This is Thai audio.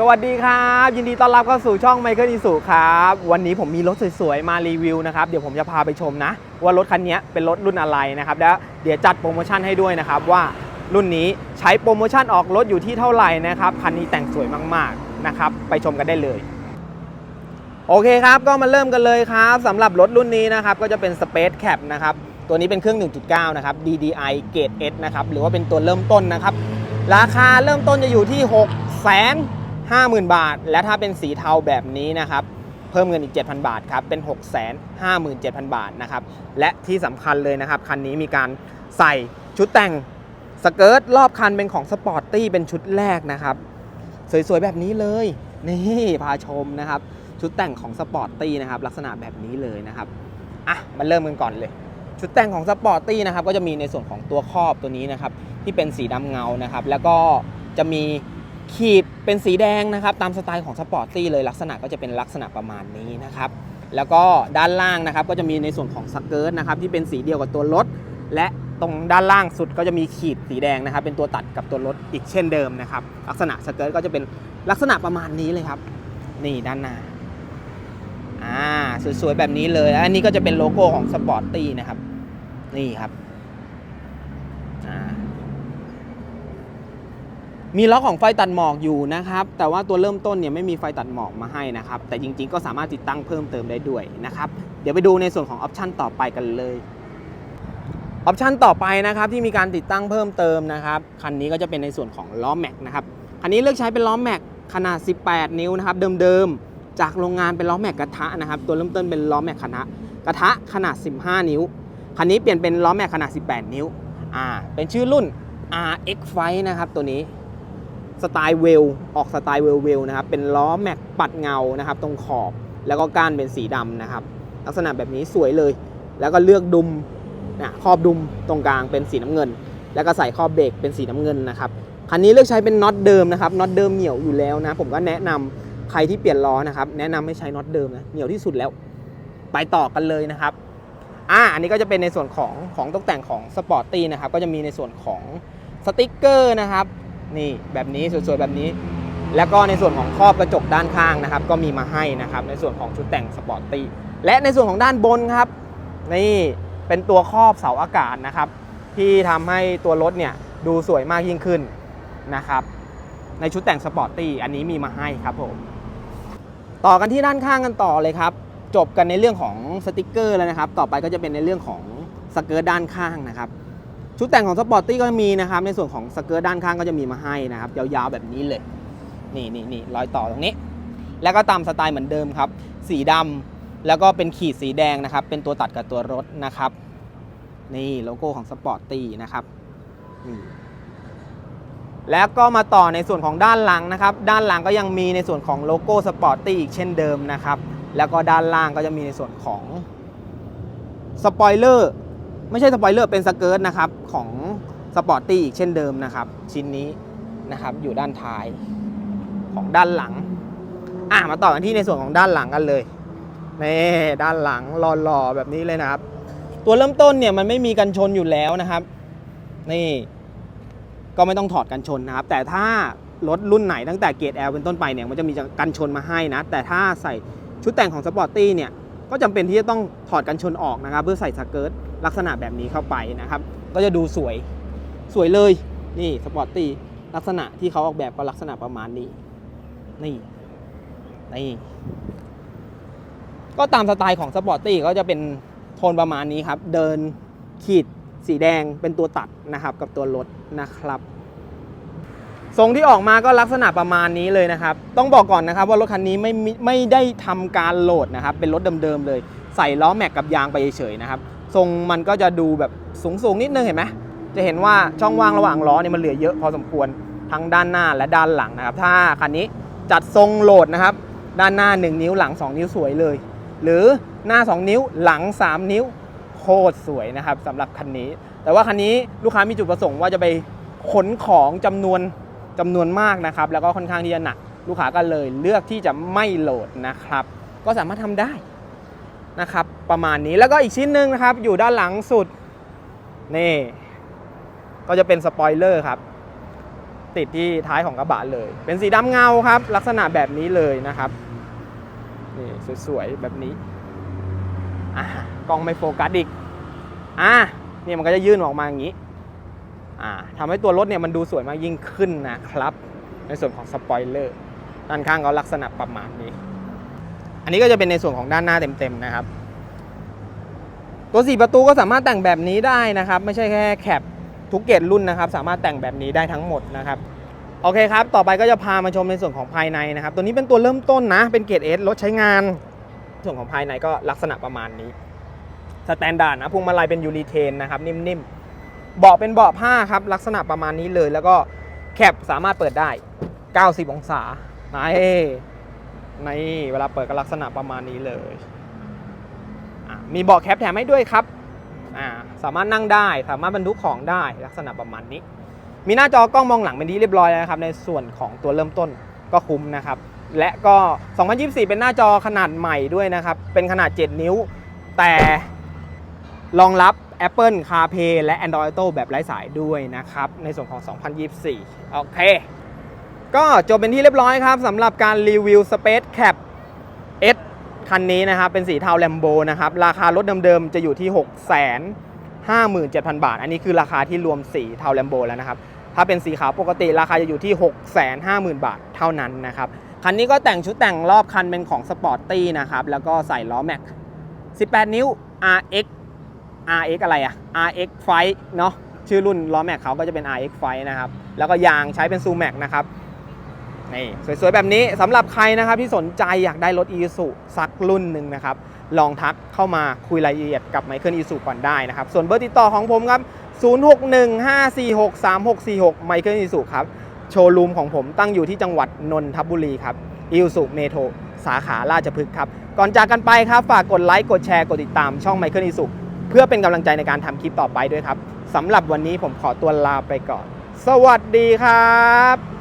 สวัสดีครับ ยินดีต้อนรับเข้าสู่ช่องไมเคิลอิสุครับ วันนี้ผมมีรถสวยๆ มารีวิวนะครับ เดี๋ยวผมจะพาไปชมนะ ว่ารถคันนี้เป็นรถรุ่นอะไรนะครับ แล้วเดี๋ยวจัดโปรโมชั่นให้ด้วยนะครับ ว่ารุ่นนี้ใช้โปรโมชั่นออกรถอยู่ที่เท่าไหร่นะครับ คันนี้แต่งสวยมากๆนะครับ ไปชมกันได้เลย โอเคครับก็มาเริ่มกันเลยครับสำหรับรถรุ่นนี้นะครับก็จะเป็น Space Cap นะครับตัวนี้เป็นเครื่อง 1.9 นะครับ DDI Grade S นะครับหรือว่าเป็นตัวเริ่มต้นนะครับราคาเริ่มต้นจะอยู่ที่6 5 0 0 0 0 บาท และถ้าเป็นสีเทาแบบนี้นะครับ เพิ่มเงินอีก 7,000 บาทครับ เป็น 6 5 7 0 0 0 บาทนะครับ และที่สำคัญเลยนะครับ คันนี้มีการใส่ชุดแต่งสเกิร์ตรอบคันเป็นของสปอร์ตตี้เป็นชุดแรกนะครับ สวยๆ แบบนี้เลย นี่พาชมนะครับ ชุดแต่งของสปอร์ตตี้นะครับ ลักษณะแบบนี้เลยนะครับอะมาเริ่มกันก่อนเลย ชุดแต่งของสปอร์ตตี้นะครับ ก็จะมีในส่วนของตัวครอบตัวนี้นะครับ ที่เป็นสีดำเงานะครับ แล้วก็จะมี ขีดเป็นสีแดงนะครับ ตามสไตล์ของสปอร์ตตี้เลยลักษณะก็จะเป็นลักษณะประมาณนี้นะครับ แล้วก็ด้านล่างนะครับก็จะมีในส่วนของสเกิร์ตนะครับที่เป็นสีเดียวกับตัวรถ และตรงด้านล่างสุดก็จะมีขีดสีแดงนะครับ เป็นตัวตัดกับตัวรถอีกเช่นเดิมนะครับ ลักษณะสเกิร์ตก็จะเป็นลักษณะประมาณนี้เลยครับ นี่ด้านหน้าอ่าสวยๆแบบนี้เลยอันนี้ก็จะเป็นโลโก้ของสปอร์ตตี้นะครับ นี่ครับอ่า มีล็อกของไฟตัดหมอกอยู่นะครับ แต่ว่าตัวเริ่มต้นเนี่ยไม่มีไฟตัดหมอกมาให้นะครับ แต่จริงๆ ก็สามารถติดตั้งเพิ่มเติมได้ด้วยนะครับ เดี๋ยวไปดูในส่วนของออปชันต่อไปกันเลยออปชันต่อไปนะครับที่มีการติดตั้งเพิ่มเติมนะครับคันนี้ก็จะเป็นในส่วนของล้อแม็กนะครับคันนี้เลือกใช้เป็นล้อแม็กขนาด 18 นิ้วนะครับเดิมๆจากโรงงานเป็นล้อแม็กกระทะนะครับตัวเริ่มต้นเป็นล้อแม็กคณะกระทะขนาด 15 นิ้วคันนี้เปลี่ยนเป็นล้อแม็กขนาด 18 นิ้วอ่าเป็นชื่อรุ่น RX Fight นะครับตัวนี้ สไตล์เวลออกสไตล์เวลเวลนะครับเป็นล้อแม็กปัดเงานะครับตรงขอบ แล้วก็ก้านเป็นสีดำนะครับ ลักษณะแบบนี้สวยเลย แล้วก็เลือกดุมนะครอบดุมตรงกลางเป็นสีน้ำเงิน แล้วก็ใส่ครอบเบรกเป็นสีน้ำเงินนะครับคันนี้เลือกใช้เป็นน็อตเดิมนะครับน็อตเดิมเหนียวอยู่แล้วนะผมก็แนะนำใครที่เปลี่ยนล้อนะครับแนะนำให้ใช้น็อตเดิมนะเหนียวที่สุดแล้ว ไปต่อกันเลยนะครับอ่าอันนี้ก็จะเป็นในส่วนของของตกแต่งของสปอร์ตตี้นะครับก็จะมีในส่วนของสติกเกอร์นะครับ นี่แบบนี้สวยๆแบบนี้ แล้วก็ในส่วนของครอบกระจกด้านข้างนะครับ ก็มีมาให้นะครับ ในส่วนของชุดแต่งสปอร์ตตี้และในส่วนของด้านบนครับ นี่เป็นตัวครอบเสาอากาศนะครับ ที่ทำให้ตัวรถเนี่ยดูสวยมากยิ่งขึ้นนะครับ ในชุดแต่งสปอร์ตตี้อันนี้มีมาให้ครับผมต่อกันที่ด้านข้างกันต่อเลยครับ จบกันในเรื่องของสติกเกอร์แล้วนะครับ ต่อไปก็จะเป็นในเรื่องของสเกิร์ตด้านข้างนะครับ ชุดแต่งของสปอร์ตตี้ก็มีนะครับ ในส่วนของสเกิร์ตด้านข้างก็จะมีมาให้นะครับ ยาวๆแบบนี้เลย นี่นี่นี่รอยต่อตรงนี้ แล้วก็ตามสไตล์เหมือนเดิมครับ สีดำแล้วก็เป็นขีดสีแดงนะครับ เป็นตัวตัดกับตัวรถนะครับ นี่โลโก้ของสปอร์ตตี้นะครับนี่แล้วก็มาต่อในส่วนของด้านหลังนะครับ ด้านหลังก็ยังมีในส่วนของโลโก้สปอร์ตตี้อีกเช่นเดิมนะครับ แล้วก็ด้านล่างก็จะมีในส่วนของสปอยเลอร์ ไม่ใช่สปอยเลอร์เป็นสเกิร์ตนะครับของสปอร์ตตี้อีกเช่นเดิมนะครับ ชิ้นนี้นะครับอยู่ด้านท้ายของด้านหลัง อะมาต่อกันที่ในส่วนของด้านหลังกันเลยนี่ด้านหลังหล่อๆแบบนี้เลยนะครับ ตัวเริ่มต้นเนี่ยมันไม่มีกันชนอยู่แล้วนะครับ นี่ก็ไม่ต้องถอดกันชนนะครับ แต่ถ้ารถรุ่นไหนตั้งแต่เกรด L เป็นต้นไปเนี่ยมันจะมีกันชนมาให้นะ แต่ถ้าใส่ชุดแต่งของสปอร์ตตี้เนี่ย ก็จำเป็นที่จะต้องถอดกันชนออกนะครับ เพื่อใส่สเกิร์ตลักษณะแบบนี้เข้าไปนะครับ ก็จะดูสวยสวยเลยนี่สปอร์ตตี้ลักษณะที่เขาออกแบบก็ลักษณะประมาณนี้ นี่นี่ก็ตามสไตล์ของสปอร์ตตี้ก็จะเป็นโทนประมาณนี้ครับ เดินขีดสีแดงเป็นตัวตัดนะครับ กับตัวรถนะครับ ทรงที่ออกมาก็ลักษณะประมาณนี้เลยนะครับ ต้องบอกก่อนนะครับว่ารถคันนี้ไม่ไม่ได้ทำการโหลดนะครับ เป็นรถเดิมๆเลย ใส่ล้อแม็กกับยางไปเฉยๆนะครับ ทรงมันก็จะดูแบบสูงๆนิดนึงเห็นไหมจะเห็นว่าช่องว่างระหว่างล้อเนี่ยมันเหลือเยอะพอสมควรทั้งด้านหน้าและด้านหลังนะครับ ถ้าคันนี้จัดทรงโหลดนะครับ ด้านหน้า 1 นิ้วหลัง 2 นิ้วสวยเลย หรือหน้า 2 นิ้วหลัง 3 นิ้วโคตรสวยนะครับสำหรับคันนี้ แต่ว่าคันนี้ลูกค้ามีจุดประสงค์ว่าจะไปขนของจำนวน จำนวนมากนะครับ แล้วก็ค่อนข้างที่จะหนัก ลูกค้าก็เลยเลือกที่จะไม่โหลดนะครับ ก็สามารถทำได้นะครับ ประมาณนี้แล้วก็อีกชิ้นหนึ่งนะครับ อยู่ด้านหลังสุดนี่ก็จะเป็นสปอยเลอร์ครับ ติดที่ท้ายของกระบะเลย เป็นสีดำเงาครับ ลักษณะแบบนี้เลยนะครับนี่สวยๆแบบนี้อะกล้องไม่โฟกัสอีกอะเนี่ยมันก็จะยื่นออกมาอย่างนี้ ทำให้ตัวรถเนี่ยมันดูสวยมากยิ่งขึ้นนะครับ ในส่วนของสปอยเลอร์ด้านข้างเขาลักษณะประมาณนี้ อันนี้ก็จะเป็นในส่วนของด้านหน้าเต็มๆนะครับ ตัว 4 ประตูก็สามารถแต่งแบบนี้ได้นะครับ ไม่ใช่แค่แคปทุกเกรดรุ่นนะครับ สามารถแต่งแบบนี้ได้ทั้งหมดนะครับโอเคครับ ต่อไปก็จะพามาชมในส่วนของภายในนะครับ ตัวนี้เป็นตัวเริ่มต้นนะ เป็นเกรดเอสรถใช้งาน ส่วนของภายในก็ลักษณะประมาณนี้ สแตนดาร์ดนะพวงมาลัยเป็นยูนิเทนนะครับ นิ่มๆ เบาะเป็นเบาะผ้าครับ ลักษณะประมาณนี้เลย แล้วก็แคปสามารถเปิดได้ 90 องศานี่นี่เวลาเปิดก็ลักษณะประมาณนี้เลยมีเบาะแคปแถมให้ด้วยครับสามารถนั่งได้สามารถบรรทุกของได้ลักษณะประมาณนี้ มีหน้าจอกล้องมองหลังเป็นที่เรียบร้อยแล้วนะครับ ในส่วนของตัวเริ่มต้นก็คุ้มนะครับ และก็ 2024 เป็นหน้าจอขนาดใหม่ด้วยนะครับ เป็นขนาด 7 นิ้ว แต่รองรับ Apple CarPlay และ Android Auto แบบไร้สายด้วยนะครับ ในส่วนของ 2024 โอเค ก็จบเป็นที่เรียบร้อยครับสำหรับการรีวิว Space Cap S คันนี้นะครับ เป็นสีเทาแลมโบนะครับ ราคารถเดิมๆ จะอยู่ที่6 5 7 0 0 0 บาท อันนี้คือราคาที่รวมสีเทาแลมโบแล้วนะครับ ถ้าเป็นสีขาวปกติราคาจะอยู่ที่ 6 5 0 0 0 0 บาทเท่านั้นนะครับ คันนี้ก็แต่งชุดแต่งรอบคันเป็นของสปอร์ตตี้นะครับ แล้วก็ใส่ล้อแม็ก18 นิ้ว RX RX อะไรอะ RX Fight เนาะชื่อรุ่นล้อแม็กเขาก็จะเป็น RX Fight นะครับ แล้วก็ยางใช้เป็นซูแม็กนะครับนี่สวยๆ แบบนี้สำหรับใครนะครับที่สนใจอยากได้รถ i s u สักรุ่นหนึ่งนะครับ ลองทักเข้ามาคุยรายละเอียดกับไมเคิลอีสุก่อนได้นะครับ ส่วนเบอร์ติดต่อของผมครับ 0615463646 ไมเคิลอีสุครับ โชว์รูมของผมตั้งอยู่ที่จังหวัดนนทบุรีครับอีสุเมโทรสาขาราชพฤกษ์ครับ ก่อนจากกันไปครับ ฝากกดไลค์กดแชร์กดติดตามช่องไมเคิลอีสุ เพื่อเป็นกำลังใจในการทำคลิปต่อไปด้วยครับสำหรับวันนี้ผมขอตัวลาไปก่อน สวัสดีครับ